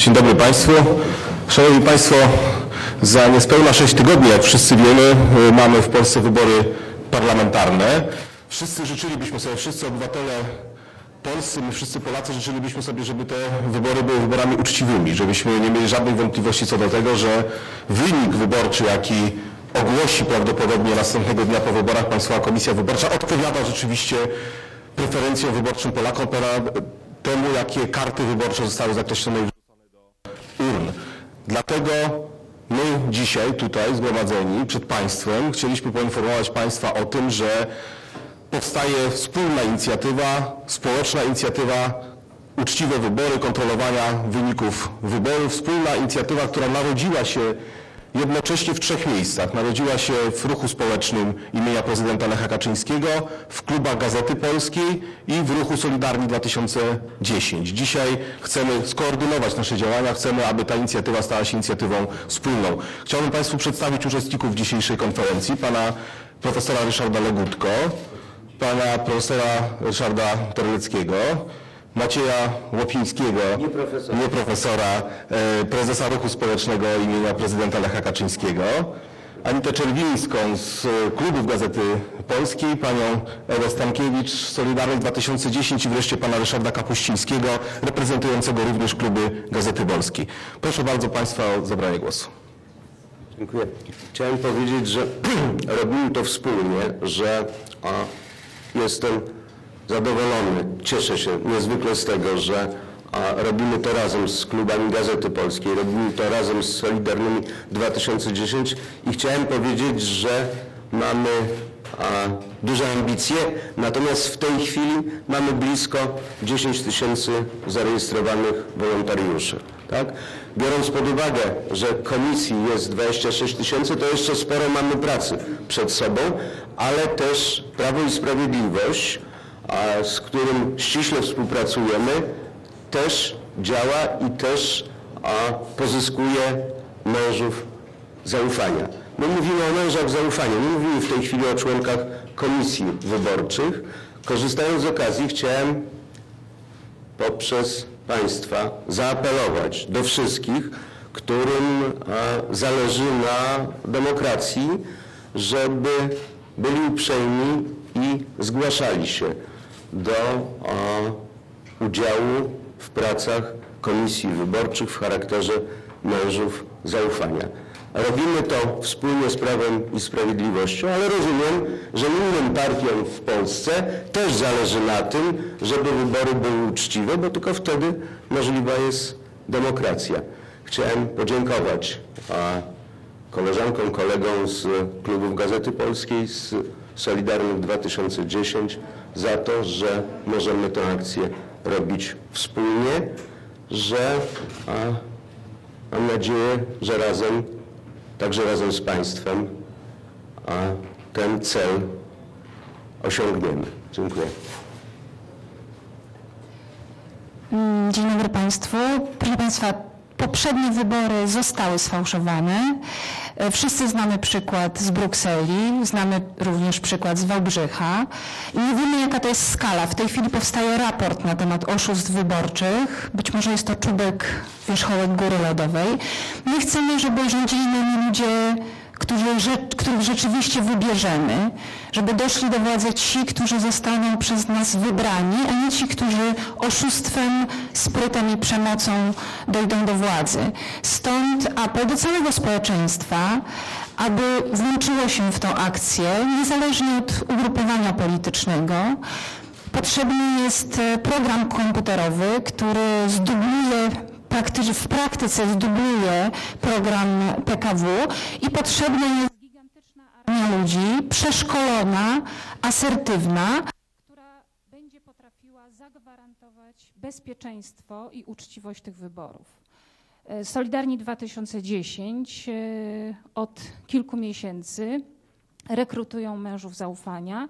Dzień dobry Państwu. Szanowni Państwo, za niespełna 6 tygodni, jak wszyscy wiemy, y, mamy w Polsce wybory parlamentarne. Wszyscy życzylibyśmy sobie, wszyscy obywatele polscy, my wszyscy Polacy życzylibyśmy sobie, żeby te wybory były wyborami uczciwymi, żebyśmy nie mieli żadnych wątpliwości co do tego, że wynik wyborczy, jaki ogłosi prawdopodobnie następnego dnia po wyborach Państwowa Komisja Wyborcza, odpowiada rzeczywiście preferencjom wyborczym Polakom, temu, jakie karty wyborcze zostały zakreślone Dlatego my dzisiaj tutaj zgromadzeni przed Państwem chcieliśmy poinformować Państwa o tym, że powstaje wspólna inicjatywa, społeczna inicjatywa uczciwe wybory, kontrolowania wyników wyborów. Wspólna inicjatywa, która narodziła się jednocześnie w trzech miejscach. Narodziła się w ruchu społecznym imienia prezydenta Lecha Kaczyńskiego, w klubach Gazety Polskiej i w ruchu Solidarni 2010. Dzisiaj chcemy skoordynować nasze działania, chcemy, aby ta inicjatywa stała się inicjatywą wspólną. Chciałbym Państwu przedstawić uczestników dzisiejszej konferencji, pana profesora Ryszarda Legutko, pana profesora Ryszarda Terleckiego, Macieja Łopińskiego, Nie profesora. nie profesora, e, prezesa Ruchu Społecznego imienia prezydenta Lecha Kaczyńskiego, Anitę Czerwińską z e, klubów Gazety Polskiej, panią Ewę Stankiewicz Solidarność 2010 i wreszcie pana Ryszarda Kapuścińskiego, reprezentującego również kluby Gazety Polskiej. Proszę bardzo Państwa o zabranie głosu. Dziękuję. Chciałem powiedzieć, że robimy to wspólnie, że a, jestem zadowolony, cieszę się niezwykle z tego, że a, robimy to razem z klubami Gazety Polskiej, robimy to razem z Solidarnymi 2010 i chciałem powiedzieć, że mamy a, duże ambicje, natomiast w tej chwili mamy blisko 10 tysięcy zarejestrowanych wolontariuszy. Tak? Biorąc pod uwagę, że komisji jest 26 tysięcy, to jeszcze sporo mamy pracy przed sobą, ale też Prawo i Sprawiedliwość, a, z którym ściśle współpracujemy, też działa i też a, pozyskuje mężów zaufania. My mówimy o mężach zaufania, nie mówimy w tej chwili o członkach komisji wyborczych. Korzystając z okazji chciałem poprzez Państwa zaapelować do wszystkich, którym zależy na demokracji, żeby byli uprzejmi i zgłaszali się do udziału w pracach komisji wyborczych w charakterze mężów zaufania. Robimy to wspólnie z Prawem i Sprawiedliwością, ale rozumiem, że innym partiom w Polsce też zależy na tym, żeby wybory były uczciwe, bo tylko wtedy możliwa jest demokracja. Chciałem podziękować koleżankom, kolegom z klubów Gazety Polskiej, z Solidarnych 2010 za to, że możemy tę akcję robić wspólnie, że a, mam nadzieję, że razem, także razem z Państwem, a ten cel osiągniemy. Dziękuję. Mm, Dzień dobry Państwu. Proszę Państwa, poprzednie wybory zostały sfałszowane. E, Wszyscy znamy przykład z Brukseli, znamy również przykład z Wałbrzycha i nie wiemy jaka to jest skala. W tej chwili powstaje raport na temat oszustw wyborczych. Być może jest to czubek wierzchołek góry lodowej. My chcemy, żeby rządzili nami ludzie których rzeczywiście wybierzemy, żeby doszli do władzy ci, którzy zostaną przez nas wybrani, a nie ci, którzy oszustwem, sprytem i przemocą dojdą do władzy. Stąd apel do całego społeczeństwa, aby włączyło się w tą akcję, niezależnie od ugrupowania politycznego. Potrzebny jest e, program komputerowy, który zdubluje praktycznie w praktyce zdubluje program PKW i potrzebna jest gigantyczna armia ludzi, przeszkolona, asertywna, która będzie potrafiła zagwarantować bezpieczeństwo i uczciwość tych wyborów. E, Solidarni 2010 e, od kilku miesięcy rekrutują mężów zaufania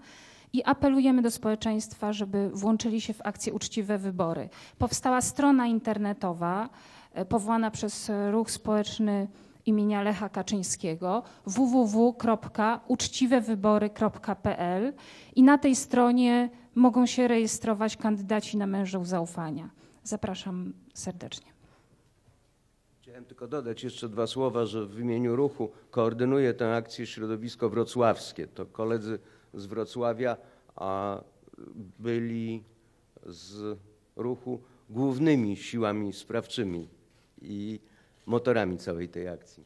i apelujemy do społeczeństwa, żeby włączyli się w akcję Uczciwe Wybory. Powstała strona internetowa e, powołana przez ruch społeczny imienia Lecha Kaczyńskiego www.uczciwewybory.pl i na tej stronie mogą się rejestrować kandydaci na mężów zaufania. Zapraszam serdecznie. Chciałem tylko dodać jeszcze dwa słowa, że w imieniu ruchu koordynuje tę akcję środowisko wrocławskie. To koledzy z Wrocławia a byli z ruchu głównymi siłami sprawczymi i motorami całej tej akcji.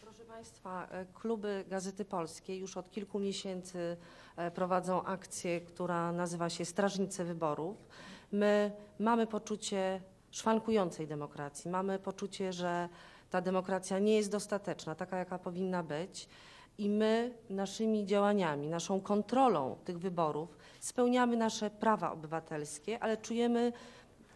Proszę Państwa, e, kluby Gazety Polskiej już od kilku miesięcy e, prowadzą akcję, która nazywa się Strażnicy Wyborów. My mamy poczucie szwankującej demokracji, mamy poczucie, że ta demokracja nie jest dostateczna, taka jaka powinna być. I my naszymi działaniami, naszą kontrolą tych wyborów spełniamy nasze prawa obywatelskie, ale czujemy,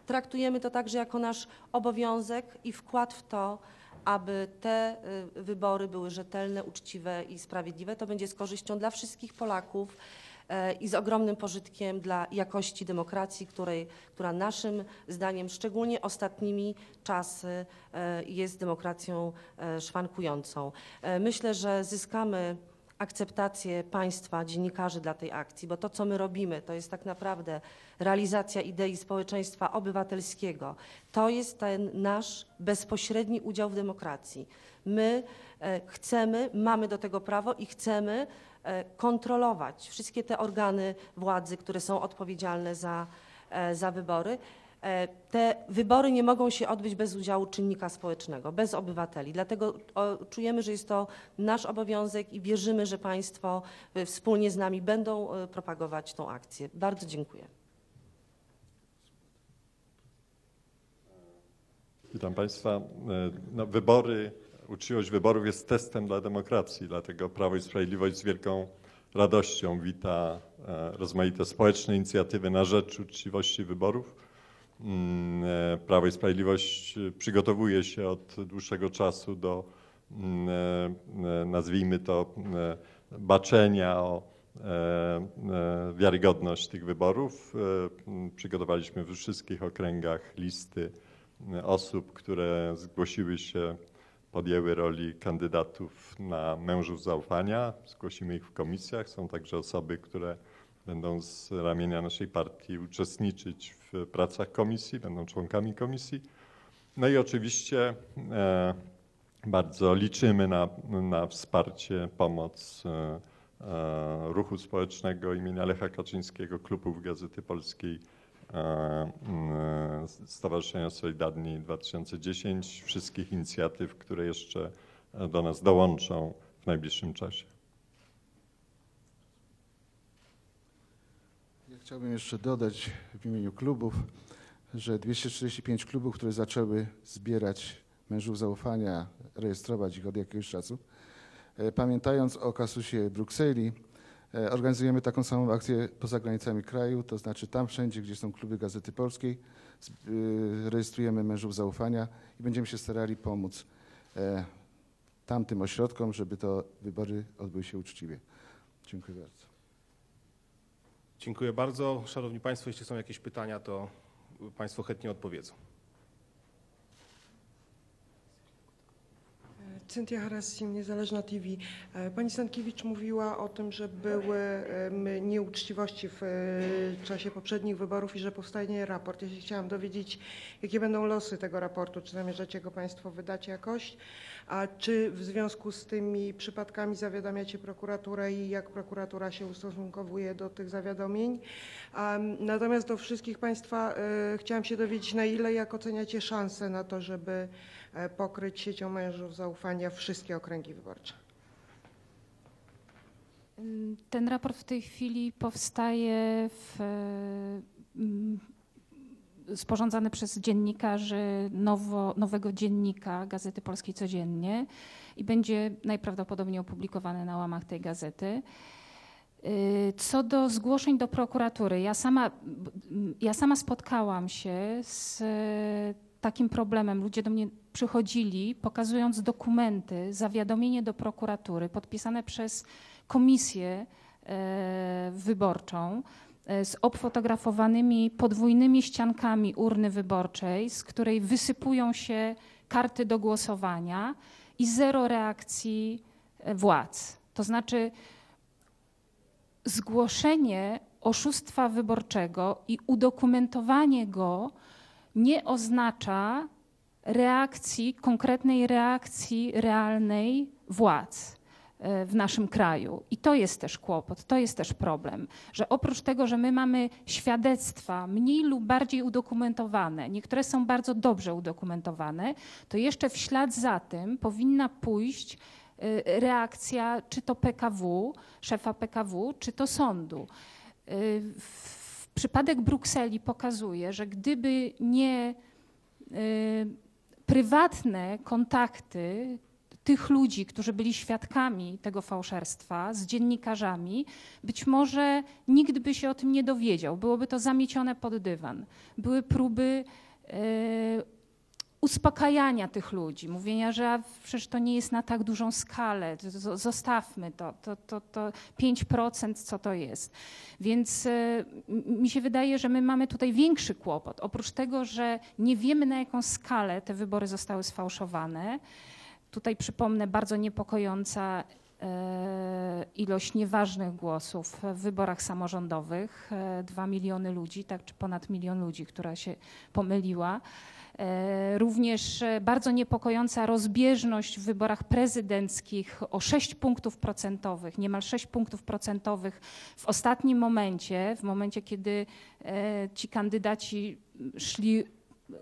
traktujemy to także jako nasz obowiązek i wkład w to, aby te y, wybory były rzetelne, uczciwe i sprawiedliwe. To będzie z korzyścią dla wszystkich Polaków i z ogromnym pożytkiem dla jakości demokracji, której, która naszym zdaniem, szczególnie ostatnimi czasy, e, jest demokracją e, szwankującą. E, Myślę, że zyskamy akceptację państwa, dziennikarzy dla tej akcji, bo to, co my robimy, to jest tak naprawdę realizacja idei społeczeństwa obywatelskiego. To jest ten nasz bezpośredni udział w demokracji. My e, chcemy, mamy do tego prawo i chcemy e, kontrolować wszystkie te organy władzy, które są odpowiedzialne za, e, za wybory. E, Te wybory nie mogą się odbyć bez udziału czynnika społecznego, bez obywateli. Dlatego czujemy, że jest to nasz obowiązek i wierzymy, że Państwo e, wspólnie z nami będą e, propagować tą akcję. Bardzo dziękuję. Witam Państwa. E, No, wybory, uczciwość wyborów jest testem dla demokracji, dlatego Prawo i Sprawiedliwość z wielką radością wita e, rozmaite społeczne inicjatywy na rzecz uczciwości wyborów. Mm, e, Prawo i Sprawiedliwość przygotowuje się od dłuższego czasu do, mm, e, nazwijmy to, e, baczenia o wiarygodność tych wyborów. Przygotowaliśmy we wszystkich okręgach listy osób, które zgłosiły się, podjęły roli kandydatów na mężów zaufania. Zgłosimy ich w komisjach. Są także osoby, które będą z ramienia naszej partii uczestniczyć w pracach komisji, będą członkami komisji. No i oczywiście e, bardzo liczymy na, na wsparcie, pomoc e, e, ruchu społecznego imienia Lecha Kaczyńskiego, klubów Gazety Polskiej, Stowarzyszenia Solidarni 2010, wszystkich inicjatyw, które jeszcze e, do nas dołączą w najbliższym czasie. Ja chciałbym jeszcze dodać w imieniu klubów, że 245 klubów, które zaczęły zbierać mężów zaufania, rejestrować ich od jakiegoś czasu, e, pamiętając o kasusie Brukseli, e, organizujemy taką samą akcję poza granicami kraju, to znaczy tam wszędzie, gdzie są kluby Gazety Polskiej, y, rejestrujemy mężów zaufania i będziemy się starali pomóc e, tamtym ośrodkom, żeby to wybory odbyły się uczciwie. Dziękuję bardzo. Dziękuję bardzo. Szanowni Państwo, jeśli są jakieś pytania, to Państwo chętnie odpowiedzą. Cynthia Harassim, Niezależna TV. E, Pani Stankiewicz mówiła o tym, że były em, nieuczciwości w e, czasie poprzednich wyborów i że powstanie raport. Ja się chciałam dowiedzieć, jakie będą losy tego raportu. Czy zamierzacie go Państwo wydać jakoś? A czy w związku z tymi przypadkami zawiadamiacie prokuraturę i jak prokuratura się ustosunkowuje do tych zawiadomień? Natomiast do wszystkich Państwa e, chciałam się dowiedzieć, na ile jak oceniacie szanse na to, żeby e, pokryć siecią mężów zaufania wszystkie okręgi wyborcze. Ten raport w tej chwili powstaje w, ym, sporządzany przez dziennikarzy nowo, nowego dziennika Gazety Polskiej Codziennie i będzie najprawdopodobniej opublikowany na łamach tej gazety. Y, Co do zgłoszeń do prokuratury, ja sama, ja sama spotkałam się z e, takim problemem. Ludzie do mnie przychodzili, pokazując dokumenty, zawiadomienie do prokuratury podpisane przez komisję e, wyborczą e, z obfotografowanymi podwójnymi ściankami urny wyborczej, z której wysypują się karty do głosowania i zero reakcji e, władz. To znaczy zgłoszenie oszustwa wyborczego i udokumentowanie go nie oznacza reakcji, konkretnej reakcji realnej władz e, w naszym kraju. I to jest też kłopot, to jest też problem, że oprócz tego, że my mamy świadectwa mniej lub bardziej udokumentowane, niektóre są bardzo dobrze udokumentowane, to jeszcze w ślad za tym powinna pójść e, reakcja czy to PKW, szefa PKW, czy to sądu. E, w- Przypadek Brukseli pokazuje, że gdyby nie y, prywatne kontakty tych ludzi, którzy byli świadkami tego fałszerstwa z dziennikarzami, być może nikt by się o tym nie dowiedział. Byłoby to zamiecione pod dywan. Były próby y, uspokajania tych ludzi, mówienia, że przecież to nie jest na tak dużą skalę, zostawmy to, to, to, to 5% co to jest. Więc e, mi się wydaje, że my mamy tutaj większy kłopot. Oprócz tego, że nie wiemy na jaką skalę te wybory zostały sfałszowane, tutaj przypomnę bardzo niepokojąca ilość nieważnych głosów w wyborach samorządowych. e, Dwa miliony ludzi, tak, czy ponad milion ludzi, która się pomyliła. E, Również e, bardzo niepokojąca rozbieżność w wyborach prezydenckich o 6 punktów procentowych, niemal 6 punktów procentowych w ostatnim momencie, w momencie, kiedy e, ci kandydaci szli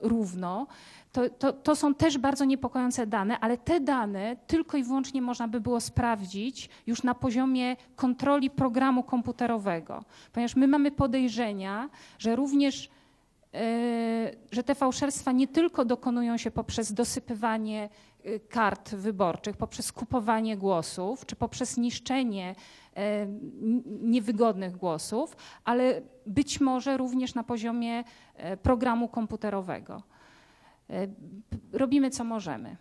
równo. To, to, to są też bardzo niepokojące dane, ale te dane tylko i wyłącznie można by było sprawdzić już na poziomie kontroli programu komputerowego, ponieważ my mamy podejrzenia, że również e, że te fałszerstwa nie tylko dokonują się poprzez dosypywanie e, kart wyborczych, poprzez kupowanie głosów, czy poprzez niszczenie niewygodnych głosów, ale być może również na poziomie e, programu komputerowego. E, Robimy co możemy.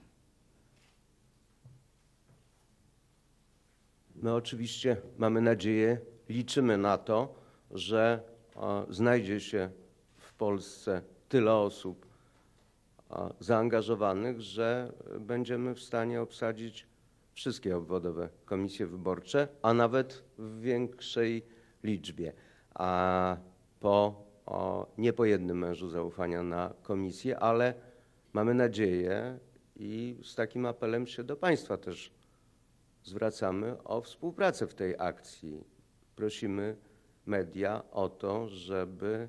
My oczywiście mamy nadzieję, liczymy na to, że znajdzie się w Polsce tyle osób zaangażowanych, że będziemy w stanie obsadzić wszystkie obwodowe komisje wyborcze, a nawet w większej liczbie. A po, o, nie po jednym mężu zaufania na komisję, ale mamy nadzieję i z takim apelem się do Państwa też zwracamy o współpracę w tej akcji. Prosimy media o to, żeby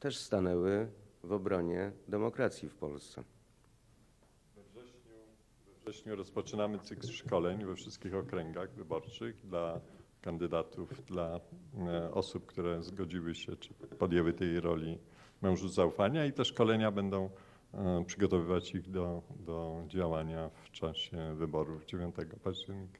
też stanęły w obronie demokracji w Polsce. Wrześniu rozpoczynamy cykl szkoleń we wszystkich okręgach wyborczych dla kandydatów, dla e, osób, które zgodziły się czy podjęły tej roli mężów zaufania i te szkolenia będą e, przygotowywać ich do, do działania w czasie wyborów 9 października.